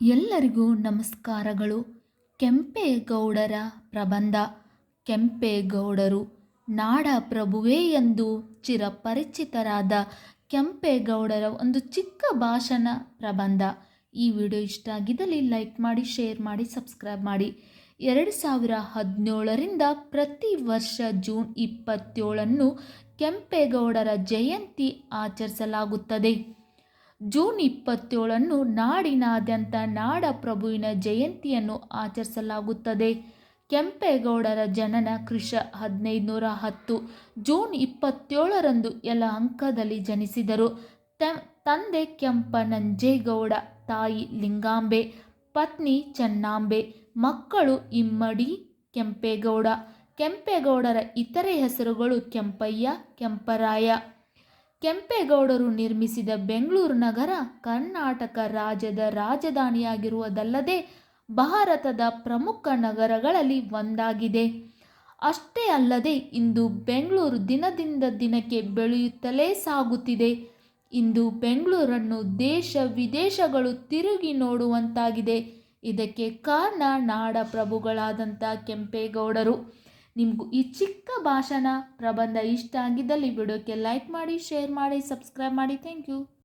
ಎಲ್ಲರಿಗೂ ನಮಸ್ಕಾರಗಳು. ಕೆಂಪೇಗೌಡರ ಪ್ರಬಂಧ. ಕೆಂಪೇಗೌಡರು ನಾಡ ಪ್ರಭುವೇ ಎಂದು ಚಿರಪರಿಚಿತರಾದ ಕೆಂಪೇಗೌಡರ ಒಂದು ಚಿಕ್ಕ ಭಾಷಣ ಪ್ರಬಂಧ. ಈ ವಿಡಿಯೋ ಇಷ್ಟ ಆಗಿದ್ದಲ್ಲಿ ಲೈಕ್ ಮಾಡಿ, ಶೇರ್ ಮಾಡಿ, ಸಬ್ಸ್ಕ್ರೈಬ್ ಮಾಡಿ. ಎರಡು ಸಾವಿರ ಹದಿನೇಳರಿಂದ ಪ್ರತಿ ವರ್ಷ ಜೂನ್ ಇಪ್ಪತ್ತೇಳನ್ನು ಕೆಂಪೇಗೌಡರ ಜಯಂತಿ ಆಚರಿಸಲಾಗುತ್ತದೆ. ಜೂನ್ ಇಪ್ಪತ್ತೇಳನ್ನು ನಾಡಿನಾದ್ಯಂತ ನಾಡಪ್ರಭುವಿನ ಜಯಂತಿಯನ್ನು ಆಚರಿಸಲಾಗುತ್ತದೆ. ಕೆಂಪೇಗೌಡರ ಜನನ ಕ್ರಿಶ ಹದಿನೈದುನೂರ ಹತ್ತು. ಜೂನ್ ಇಪ್ಪತ್ತೇಳರಂದು ಯಲಹಂಕದಲ್ಲಿ ಜನಿಸಿದರು. ತ, ತಂದೆ ಕೆಂಪನಂಜೇಗೌಡ ತಾಯಿ ಲಿಂಗಾಂಬೆ, ಪತ್ನಿ ಚೆನ್ನಾಂಬೆ, ಮಕ್ಕಳು ಇಮ್ಮಡಿ ಕೆಂಪೇಗೌಡ, ಕೆಂಪೇಗೌಡರ ಇತರೆ ಹೆಸರುಗಳು ಕೆಂಪಯ್ಯ, ಕೆಂಪರಾಯ. ಕೆಂಪೇಗೌಡರು ನಿರ್ಮಿಸಿದ ಬೆಂಗಳೂರು ನಗರ ಕರ್ನಾಟಕ ರಾಜ್ಯದ ರಾಜಧಾನಿಯಾಗಿರುವುದಲ್ಲದೆ ಭಾರತದ ಪ್ರಮುಖ ನಗರಗಳಲ್ಲಿ ಒಂದಾಗಿದೆ. ಅಷ್ಟೇ ಅಲ್ಲದೆ ಇಂದು ಬೆಂಗಳೂರು ದಿನದಿಂದ ದಿನಕ್ಕೆ ಬೆಳೆಯುತ್ತಲೇ ಸಾಗುತ್ತಿದೆ. ಇಂದು ಬೆಂಗಳೂರನ್ನು ದೇಶ ವಿದೇಶಗಳು ತಿರುಗಿ ನೋಡುವಂತಾಗಿದೆ. ಇದಕ್ಕೆ ಕಾರಣ ನಾಡ ಪ್ರಭುಗಳಾದಂಥ ಕೆಂಪೇಗೌಡರು. ನಿಮಗೂ ಈ ಚಿಕ್ಕ ಭಾಷಣ ಪ್ರಬಂಧ ಇಷ್ಟ ಆಗಿದ್ದಲ್ಲಿ ವಿಡಿಯೋಕ್ಕೆ ಲೈಕ್ ಮಾಡಿ, ಶೇರ್ ಮಾಡಿ, ಸಬ್ಸ್ಕ್ರೈಬ್ ಮಾಡಿ. Thank you.